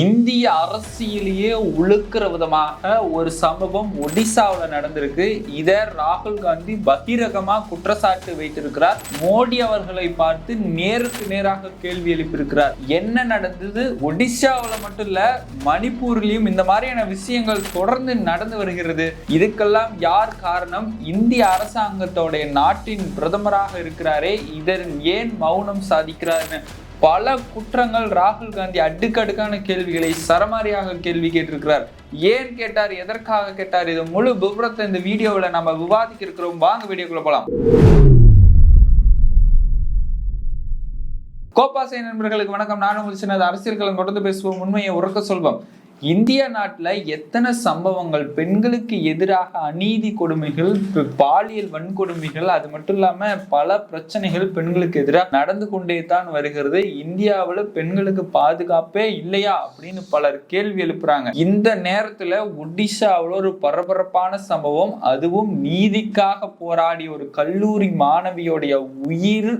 இந்திய அரசியலையே உழுக்கிற விதமாக ஒரு சம்பவம் ஒடிசாவில் நடந்திருக்கு. இதை ராகுல் காந்தி பகிரகமாக குற்றச்சாட்டு வைத்திருக்கிறார். மோடி அவர்களை பார்த்து நேருக்கு நேராக கேள்வி எழுப்பியிருக்கிறார். என்ன நடந்தது? ஒடிசாவில் மட்டும் இல்ல மணிப்பூர்லயும் இந்த மாதிரியான விஷயங்கள் தொடர்ந்து நடந்து வருகிறது. இதுக்கெல்லாம் யார் காரணம்? இந்திய அரசாங்கத்தோடைய நாட்டின் பிரதமராக இருக்கிறாரே. இதன் ஏன் மௌனம் சாதிக்கிறார்னு பல குற்றங்கள் ராகுல் காந்தி அடுக்கடுக்கான கேள்விகளை சரமாரியாக கேள்வி கேட்டிருக்கிறார். ஏன் கேட்டார்? எதற்காக கேட்டார்? இது முழு விவரத்தை இந்த வீடியோவில் நம்ம விவாதிக்க இருக்கிறோம் வாங்க வீடியோக்குள்ள போலாம். கோபாசை நண்பர்களுக்கு வணக்கம். நானும் உங்கள் சின்னது அரசியல்களை தொடர்ந்து பேசுவோம். உண்மையை உறக்க சொல்வோம். இந்திய நாட்டுல எத்தனை சம்பவங்கள் பெண்களுக்கு எதிராக அநீதி கொடுமைகள் பாலியல் வன்கொடுமைகள் அது மட்டும் இல்லாம பல பிரச்சனைகள் பெண்களுக்கு எதிராக நடந்து கொண்டே தான் வருகிறது. இந்தியாவில் பெண்களுக்கு பாதுகாப்பே இல்லையா அப்படின்னு பலர் கேள்வி எழுப்புறாங்க. இந்த நேரத்துல ஒடிசாவில் ஒரு பரபரப்பான சம்பவம் அதுவும் நீதிக்காக போராடிய ஒரு கல்லூரி மாணவியோடைய உயிர்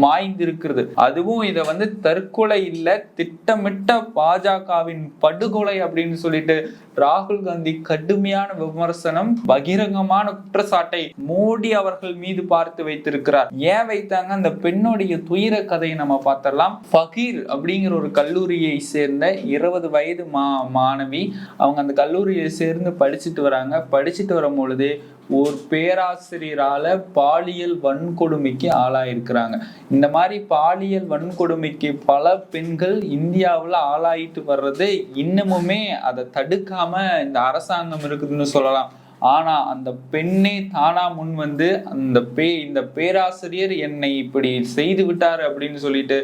மாய்ந்திருக்கிறது. அதுவும் இதை வந்து தற்கொலை இல்ல திட்டமிட்ட பாஜகவின் படுகொலை அப்படின்னு சொல்லிட்டு ராகுல் காந்தி கடுமையான விமர்சனம் பகிரங்கமான குற்றச்சாட்டை மோடி அவர்கள் மீது பார்த்து வைத்திருக்கிறார். ஏன் வைத்தாங்க? அந்த பெண்ணுடைய துயர கதையை நம்ம பார்த்தரலாம் ஃபகீர் அப்படிங்கிற ஒரு கல்லூரியை சேர்ந்த இருபது வயது மா மாணவி அவங்க அந்த கல்லூரியை சேர்ந்து படிச்சுட்டு வராங்க. படிச்சுட்டு வரும் பொழுது ஒரு பேராசிரியரால பாலியல் வன்கொடுமைக்கு ஆளாயிருக்கிறாங்க. இந்த மாதிரி பாலியல் வன்கொடுமைக்கு பல பெண்கள் இந்தியாவுல ஆளாயிட்டு வர்றது இன்னமுமே அதை தடுக்காம இந்த அரசாங்கம் இருக்குதுன்னு சொல்லலாம். ஆனா அந்த பெண்ணே தானா முன் வந்து அந்த பே இந்த பேராசிரியர் என்னை இப்படி செய்து விட்டார் அப்படின்னு சொல்லிட்டு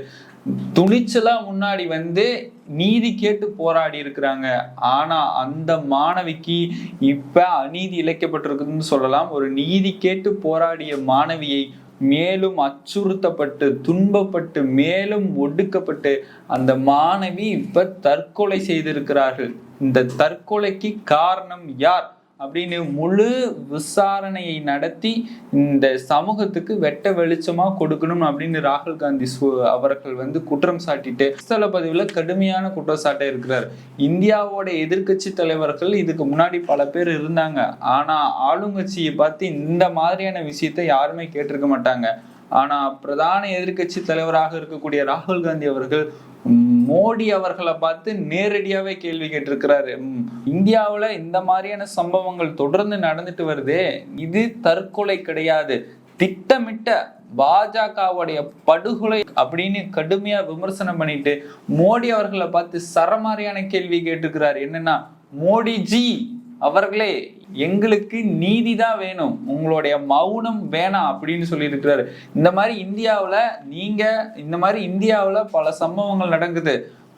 துணிச்சலா முன்னாடி வந்து நீதி கேட்டு போராடி இருக்கிறாங்க. ஆனா அந்த மாணவிக்கு இப்ப அநீதி இழைக்கப்பட்டிருக்குதுன்னு சொல்லலாம். ஒரு நீதி கேட்டு போராடிய மாணவியை மேலும் அச்சுறுத்தப்பட்டு துன்பப்பட்டு மேலும் ஒடுக்கப்பட்டு அந்த மாணவி இப்ப தற்கொலை செய்திருக்கிறார்கள். இந்த தற்கொலைக்கு காரணம் யார்? அப்படின்னு முழு விசாரணையை நடத்தி இந்த சமூகத்துக்கு வெட்ட வெளிச்சமா கொடுக்கணும் அப்படின்னு ராகுல் காந்தி சு- அவர்கள் வந்து குற்றம் சாட்டிட்டு சில பதிவுல கடுமையான குற்றச்சாட்டை இருக்கிறார். இந்தியாவோட எதிர்க்கட்சி தலைவர்கள் இதுக்கு முன்னாடி பல பேர் இருந்தாங்க. ஆனா ஆளுங்கட்சியை பார்த்து இந்த மாதிரியான விஷயத்தை யாருமே கேட்டிருக்க மாட்டாங்க. ஆனா பிரதான எதிர்க்கட்சி தலைவராக இருக்கக்கூடிய ராகுல் காந்தி அவர்கள் மோடி அவர்களை பார்த்து நேரடியாவே கேள்வி கேட்டிருக்கிறாரு. இந்தியாவில் இந்தியாவுல இந்த மாதிரியான சம்பவங்கள் தொடர்ந்து நடந்துட்டு வருதே. இது தற்கொலை கிடையாது. திட்டமிட்ட பாஜகவுடைய படுகொலை அப்படின்னு கடுமையா விமர்சனம் பண்ணிட்டு மோடி அவர்களை பார்த்து சரமாரியான கேள்வி கேட்டிருக்கிறார். என்னன்னா மோடிஜி அவர்களே எங்களுக்கு நீதி தான் வேணும். உங்களுடைய மௌனம் வேணாம் அப்படின்னு சொல்லியிருக்கிறாரு. இந்த மாதிரி இந்தியாவில் நீங்க இந்த மாதிரி இந்தியாவுல பல சம்பவங்கள் நடக்குது.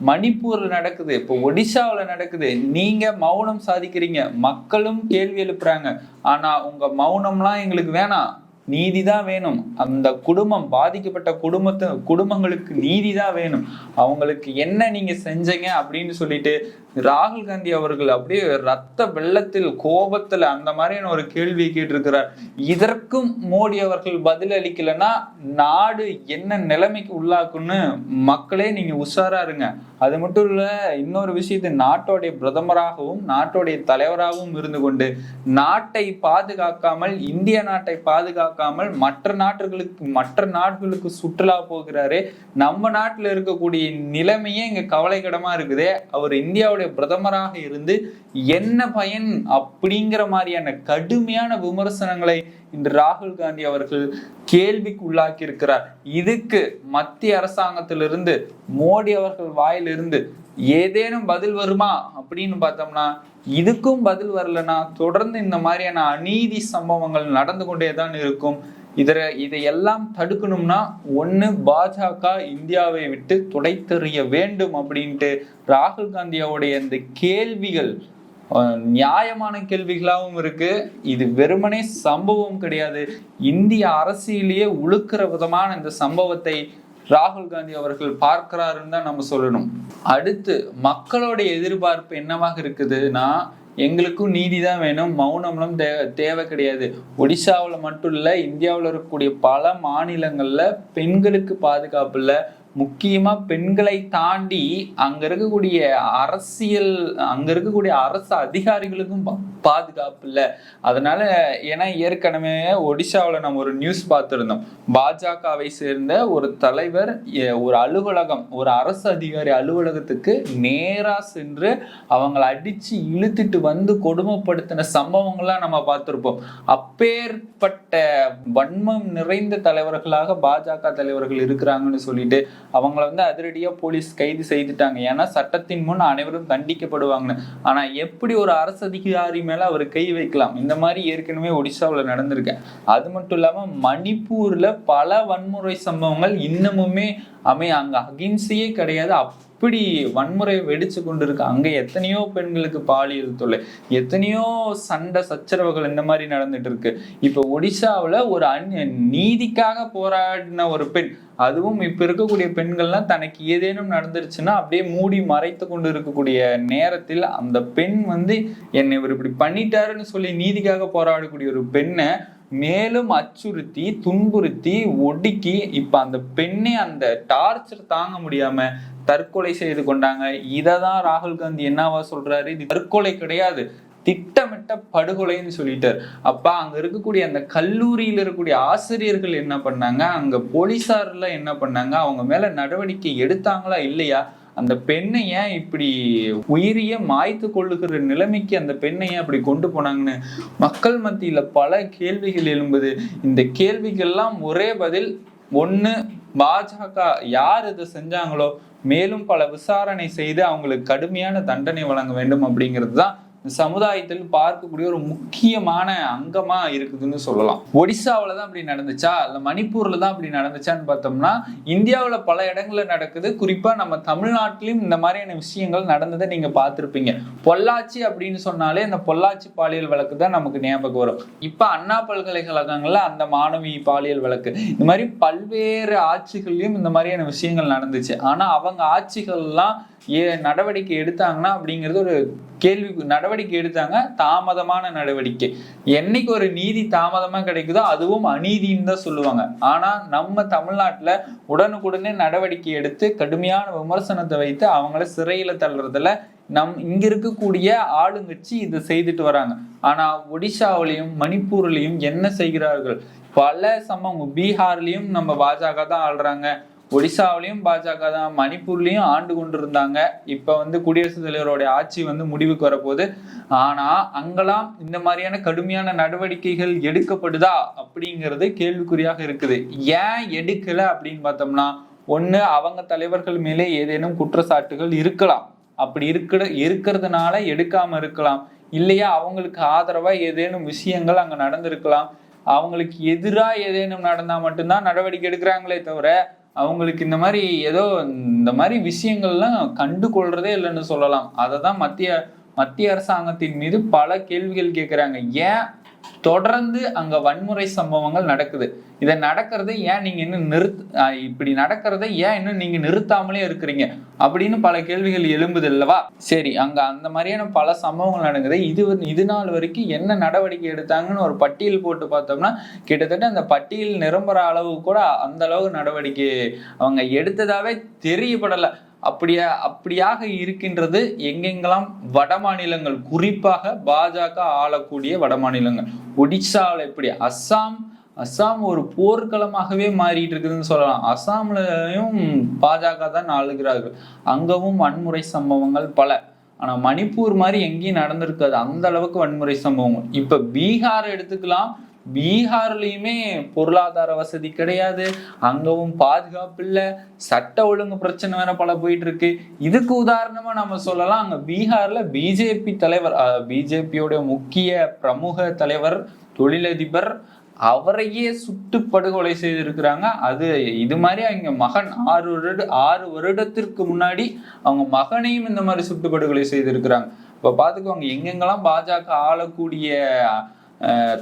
மணிப்பூரில் நடக்குது இப்போ ஒடிசாவில் நடக்குது. நீங்க மௌனம் சாதிக்கிறீங்க. மக்களும் கேள்வி எழுப்புறாங்க. ஆனா உங்க மௌனம்லாம் எங்களுக்கு வேணாம். நீதி தான் வேணும். அந்த குடும்பம் பாதிக்கப்பட்ட குடும்பத்தை குடும்பங்களுக்கு நீதி தான் வேணும். அவங்களுக்கு என்ன நீங்க செஞ்சீங்க அப்படின்னு சொல்லிட்டு ராகுல் காந்தி அவர்கள் அப்படியே ரத்த வெள்ளத்தில் கோபத்துல அந்த மாதிரியான ஒரு கேள்வி கேட்டிருக்கிறார். இதற்கும் மோடி அவர்கள் பதில் அளிக்கலைன்னா நாடு என்ன நிலைமைக்கு உள்ளாக்குன்னு மக்களே நீங்க உஷாரா இருங்க. அது மட்டும் இல்ல இன்னொரு விஷயத்தை நாட்டோடைய பிரதமராகவும் நாட்டோடைய தலைவராகவும் இருந்து கொண்டு நாட்டை பாதுகாக்காமல் இந்திய நாட்டை பாதுகாக்காமல் மற்ற நாட்டுகளுக்கு மற்ற நாடுகளுக்கு சுற்றுலா போகிறாரு. நம்ம நாட்டுல இருக்கக்கூடிய நிலைமையே இங்க கவலைக்கிடமா இருக்குதே. அவர் இந்தியாவுடைய பிரதமராக இருந்து என்ன பயன் அப்படிங்கிற மாதிரியான கடுமையான விமர்சனங்களை இன்று ராகுல் காந்தி அவர்கள் கேள்விக்கு உள்ளாக்கி இருக்கிறார் இதுக்கு மத்திய அரசாங்கத்திலிருந்து மோடி அவர்கள் வாயிலிருந்து ஏதேனும் பதில் வருமா அப்படின்னு பார்த்தோம்னா இதுக்கும் பதில் வரலன்னா தொடர்ந்து இந்த மாதிரியான அநீதி சம்பவங்கள் நடந்து கொண்டே தான் இருக்கும். இதர இதையெல்லாம் தடுக்கணும்னா ஒன்று பாஜக இந்தியாவை விட்டு துடைத்தெறிய வேண்டும் அப்படின்ட்டு ராகுல் காந்தியாவுடைய இந்த கேள்விகள் நியாயமான கேள்விகளாகவும் இருக்கு. இது வெறுமனே சம்பவம் கிடையாது. இந்திய அரசியலையே உழுக்கிற விதமான இந்த சம்பவத்தை ராகுல் காந்தி அவர்கள் பார்க்கிறாருன்னு தான் நம்ம சொல்லணும். அடுத்து மக்களுடைய எதிர்பார்ப்பு என்னவாக இருக்குதுன்னா எங்களுக்கும் நீதி தான் வேணும். மௌனம்லாம் தே தேவை கிடையாது. ஒடிசாவில் மட்டும் இல்லை இந்தியாவில் இருக்கக்கூடிய பல மாநிலங்களில் பெண்களுக்கு பாதுகாப்பு இல்லை. முக்கியமா பெண்களை தாண்டி அங்க இருக்கக்கூடிய அரசியல் அங்க இருக்கக்கூடிய அரசு அதிகாரிகளுக்கும் பா- பாதுகாப்பு இல்லை. அதனால ஏன்னா ஏற்கனவே ஒடிஷாவில் நம்ம ஒரு நியூஸ் பார்த்துருந்தோம். பாஜகவை சேர்ந்த ஒரு தலைவர் ஒரு அலுவலகம் ஒரு அரசு அதிகாரி அலுவலகத்துக்கு நேரா சென்று அவங்களை அடிச்சு இழுத்துட்டு வந்து கொடுமைப்படுத்தின சம்பவங்கள்லாம் நம்ம பார்த்திருப்போம். அப்பேற்பட்ட வன்மம் நிறைந்த தலைவர்களாக பாஜக தலைவர்கள் இருக்கிறாங்கன்னு சொல்லிட்டு அவங்கள வந்து அதிரடியா போலீஸ் கைது செய்துட்டாங்க. ஏன்னா சட்டத்தின் முன் அனைவரும் தண்டிக்கப்படுவாங்கன்னு. ஆனா எப்படி ஒரு அரசு அதிகாரி மேல அவர் கை வைக்கலாம்? இந்த மாதிரி ஏற்கனவே ஒடிசாவில் நடந்திருக்கு. அது மட்டும் இல்லாம மணிப்பூர்ல பல வன்முறை சம்பவங்கள் இன்னமுமே அமை அங்க அகிம்சையே கிடையாது. அப்படி வன்முறை வெடிச்சு கொண்டு இருக்கு அங்க எத்தனையோ பெண்களுக்கு பாலியல் தொல்லை எத்தனையோ சண்டை சச்சரவுகள் இந்த மாதிரி நடந்துட்டு இருக்கு. இப்ப ஒடிசாவில் ஒரு அந்நிய நீதிக்காக போராடின ஒரு பெண் அதுவும் இப்ப இருக்கக்கூடிய பெண்கள்லாம் தனக்கு ஏதேனும் நடந்துருச்சுன்னா அப்படியே மூடி மறைத்து கொண்டு இருக்கக்கூடிய நேரத்தில் அந்த பெண் வந்து என்னை இவர் இப்படி பண்ணிட்டாருன்னு சொல்லி நீதிக்காக போராடக்கூடிய ஒரு பெண்ணை மேலும் அச்சுறுத்தி துன்புறுத்தி ஒடுக்கி இப்ப அந்த பெண்ணே அந்த டார்ச்சர் தாங்க முடியாம தற்கொலை செய்து கொண்டாங்க. இதை தான் ராகுல் காந்தி என்னவா சொல்றாரு? இது தற்கொலை கிடையாது. திட்டமிட்ட படுகொலைன்னு சொல்லிட்டார். அப்ப அங்க இருக்கக்கூடிய அந்த கல்லூரியில இருக்கக்கூடிய ஆசிரியர்கள் என்ன பண்ணாங்க? அங்க போலீசார்ல என்ன பண்ணாங்க? அவங்க மேல நடவடிக்கை எடுத்தாங்களா? இல்லையா? அந்த பெண்ணை ஏன் இப்படி உயிரிய மாய்த்து கொள்ளுகிற நிலைமைக்கு அந்த பெண்ணை ஏன் அப்படி கொண்டு போனாங்கன்னு மக்கள் மத்தியில பல கேள்விகள் எழும்புது. இந்த கேள்விகள்லாம் ஒரே பதில் ஒண்ணு பாஜக யார் இதை செஞ்சாங்களோ மேலும் பல விசாரணை செய்து அவங்களுக்கு கடுமையான தண்டனை வழங்க வேண்டும் அப்படிங்கிறது தான் சமுதாயத்தில் பார்க்கக்கூடிய ஒரு முக்கியமான அங்கமா இருக்குதுன்னு சொல்லலாம். ஒடிசாவில் தான் அப்படி நடந்துச்சா? இல்ல மணிப்பூர்ல தான் அப்படி நடந்துச்சான்னு பார்த்தோம்னா இந்தியாவில் பல இடங்கள்ல நடக்குது. குறிப்பா நம்ம தமிழ்நாட்டிலும் இந்த மாதிரியான விஷயங்கள் நடந்ததை நீங்க பார்த்துருப்பீங்க. பொள்ளாச்சி அப்படின்னு சொன்னாலே இந்த பொள்ளாச்சி பாலியல் வழக்கு தான் நமக்கு ஞாபகம் வரும். இப்ப அண்ணா பல்கலைக்கழகங்கள்ல அந்த மாணவி பாலியல் வழக்கு. இந்த மாதிரி பல்வேறு ஆட்சிகள்லயும் இந்த மாதிரியான விஷயங்கள் நடந்துச்சு. ஆனா அவங்க ஆட்சிகள்லாம் ஏ நடவடிக்கை எடுத்தாங்கன்னா அப்படிங்கிறது ஒரு கேள்வி நடவடிக்கை எடுத்தாங்க. தாமதமான நடவடிக்கை. என்னைக்கு ஒரு நீதி தாமதமா கிடைக்குதோ அதுவும் அநீதின்னு தான் சொல்லுவாங்க. ஆனா நம்ம தமிழ்நாட்டுல உடனுக்குடனே நடவடிக்கை எடுத்து கடுமையான விமர்சனத்தை வைத்து அவங்கள சிறையில தள்ளுறதுல நம் இங்க இருக்கக்கூடிய ஆளுங்கட்சி இதை செய்துட்டு வராங்க. ஆனா ஒடிசாவிலையும் மணிப்பூர்லயும் என்ன செய்கிறார்கள்? பல சம்பவம் பீகார்லயும் நம்ம பாஜக தான் ஆள்றாங்க. ஒடிசாவிலையும் பாஜக தான் மணிப்பூர்லையும் ஆண்டு கொண்டிருந்தாங்க. இப்ப வந்து குடியரசுத் தலைவருடைய ஆட்சி வந்து முடிவுக்கு வரப்போகுது. ஆனா அங்கெல்லாம் இந்த மாதிரியான கடுமையான நடவடிக்கைகள் எடுக்கப்படுதா அப்படிங்கிறது கேள்விக்குறியாக இருக்குது. ஏன் எடுக்கல அப்படின்னு பார்த்தோம்னா ஒன்று அவங்க தலைவர்கள் மேலே ஏதேனும் குற்றச்சாட்டுகள் இருக்கலாம். அப்படி இருக்கிற இருக்கிறதுனால எடுக்காம இருக்கலாம். இல்லையா அவங்களுக்கு ஆதரவா ஏதேனும் விஷயங்கள் அங்க நடந்திருக்கலாம். அவங்களுக்கு எதிராக ஏதேனும் நடந்தா மட்டும்தான் நடவடிக்கை எடுக்கிறாங்களே தவிர அவங்களுக்கு இந்த மாதிரி ஏதோ இந்த மாதிரி விஷயங்கள்லாம் கண்டு கொள்றதே இல்லைன்னு சொல்லலாம். அதை தான் மத்திய மத்திய அரசாங்கத்தின் மீது பல கேள்விகள் கேட்குறாங்க ஏன் தொடர்ந்து அங்க வன்முறை சம்பவங்கள் நடக்குது. இதை நடக்கிறதை ஏன் நீங்க இன்னும் நிறுத் இப்படி நடக்கிறதை ஏன் இன்னும் நீங்க நிறுத்தாமலே இருக்கிறீங்க? அப்படின்னு பல கேள்விகள் எழும்புது இல்லவா சரி அங்க அந்த மாதிரியான பல சம்பவங்கள் நடக்குது. இது இது நாள் வரைக்கும் என்ன நடவடிக்கை எடுத்தாங்கன்னு ஒரு பட்டியல் போட்டு பார்த்தோம்னா கிட்டத்தட்ட அந்த பட்டியல் நிரம்புற அளவு கூட அந்த அளவு நடவடிக்கை அவங்க எடுத்ததாவே தெரியப்படலை. அப்படியா அப்படியாக இருக்கின்றது எங்கெங்கெல்லாம் வட மாநிலங்கள் குறிப்பாக பாஜக ஆளக்கூடிய வட மாநிலங்கள். ஒடிசாவில் எப்படி? அஸ்ஸாம் அஸ்ஸாம் ஒரு போர்க்களமாகவே மாறிட்டு இருக்குதுன்னு சொல்லலாம். அஸ்ஸாம்லையும் பாஜக தான் ஆளுகிறார்கள். அங்கவும் வன்முறை சம்பவங்கள் பல. ஆனால் மணிப்பூர் மாதிரி எங்கேயும் நடந்திருக்காது. அந்த அளவுக்கு வன்முறை சம்பவங்கள். இப்போ பீகார் எடுத்துக்கலாம் பீகார்லயுமே பொருளாதார வசதி கிடையாது. அங்கவும் பாதுகாப்பு இல்லை சட்ட ஒழுங்கு பிரச்சனை வேற பல போயிட்டு இருக்கு இதுக்கு உதாரணமா நம்ம சொல்லலாம். அங்க பீகார்ல பிஜேபி தலைவர் பிஜேபியோட முக்கிய பிரமுக தலைவர் தொழிலதிபர் அவரையே சுட்டு படுகொலை செய்திருக்கிறாங்க. அது இது மாதிரி அவங்க மகன் ஆறு வருட ஆறு வருடத்திற்கு முன்னாடி அவங்க மகனையும் இந்த மாதிரி சுட்டு படுகொலை செய்திருக்கிறாங்க. இப்ப பாத்துக்கோங்க எங்கெங்கெல்லாம் பாஜக ஆளக்கூடிய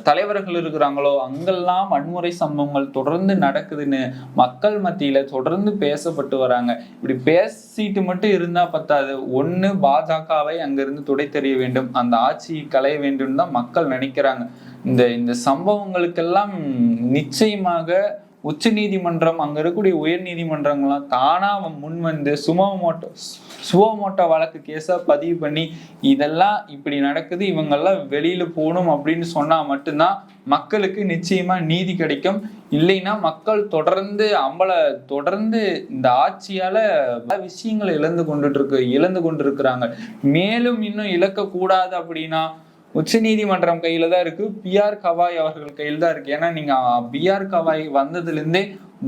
தலைவர்கள் இருக்கிறாங்களோ அங்கெல்லாம் வன்முறை சம்பவங்கள் தொடர்ந்து நடக்குதுன்னு மக்கள் மத்தியில தொடர்ந்து பேசப்பட்டு வராங்க. இப்படி பேசிட்டு மட்டும் இருந்தா பத்தாது. ஒன்று பாஜகவை அங்கிருந்து துடைத்தெறிய வேண்டும். அந்த ஆட்சியை களைய வேண்டும் தான் மக்கள் நினைக்கிறாங்க. இந்த இந்த சம்பவங்களுக்கெல்லாம் நிச்சயமாக உச்ச நீதிமன்றம் அங்க இருக்கக்கூடிய உயர் நீதிமன்றங்கள்லாம் தானா முன் வந்து சுமோட்டோ சுவமோட்டோ வழக்கு கேஸா பதிவு பண்ணி இதெல்லாம் இப்படி நடக்குது இவங்கெல்லாம் வெளியில போகணும் அப்படின்னு சொன்னா மட்டும்தான் மக்களுக்கு நிச்சயமா நீதி கிடைக்கும். இல்லைன்னா மக்கள் தொடர்ந்து அம்பல தொடர்ந்து இந்த ஆட்சியால பல விஷயங்களை இழந்து கொண்டுட்டு இருக்கு இழந்து கொண்டிருக்கிறாங்க. மேலும் இன்னும் இழக்க கூடாது உச்சநீதிமன்றம் கையில தான் இருக்கு. பிஆர் கவாய் அவர்கள் கையில் தான் இருக்கு. ஏன்னா நீங்க பிஆர் கவாய் வந்ததுலேருந்தே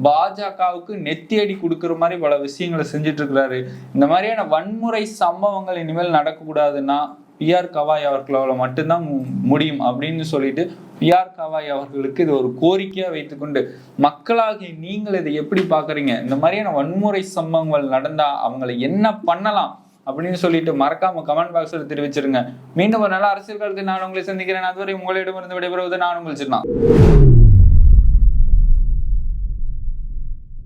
பாஜகவுக்கு நெத்தி அடி கொடுக்குற மாதிரி பல விஷயங்களை செஞ்சுட்டு இருக்கிறாரு இந்த மாதிரியான வன்முறை சம்பவங்கள் இனிமேல் நடக்கக்கூடாதுன்னா பிஆர் கவாய் அவர்களால் மட்டும்தான் முடியும் அப்படின்னு சொல்லிட்டு பிஆர் கவாய் அவர்களுக்கு இது ஒரு கோரிக்கையா வைத்துக்கொண்டு மக்களாகிய நீங்கள் இதை எப்படி பாக்குறீங்க இந்த மாதிரியான வன்முறை சம்பவங்கள் நடந்தா அவங்களை என்ன பண்ணலாம்? அப்படின்னு சொல்லிட்டு மறக்காம கமெண்ட் பாக்ஸ்ல தெரிவிச்சிருங்க. மீண்டும் ஒரு நல்ல அரசியல் கருத்து நான் உங்களை சந்திக்கிறேன். அதுவரை உங்களிடமிருந்து விடைபெறுவது நான் உங்கள் சின்ன.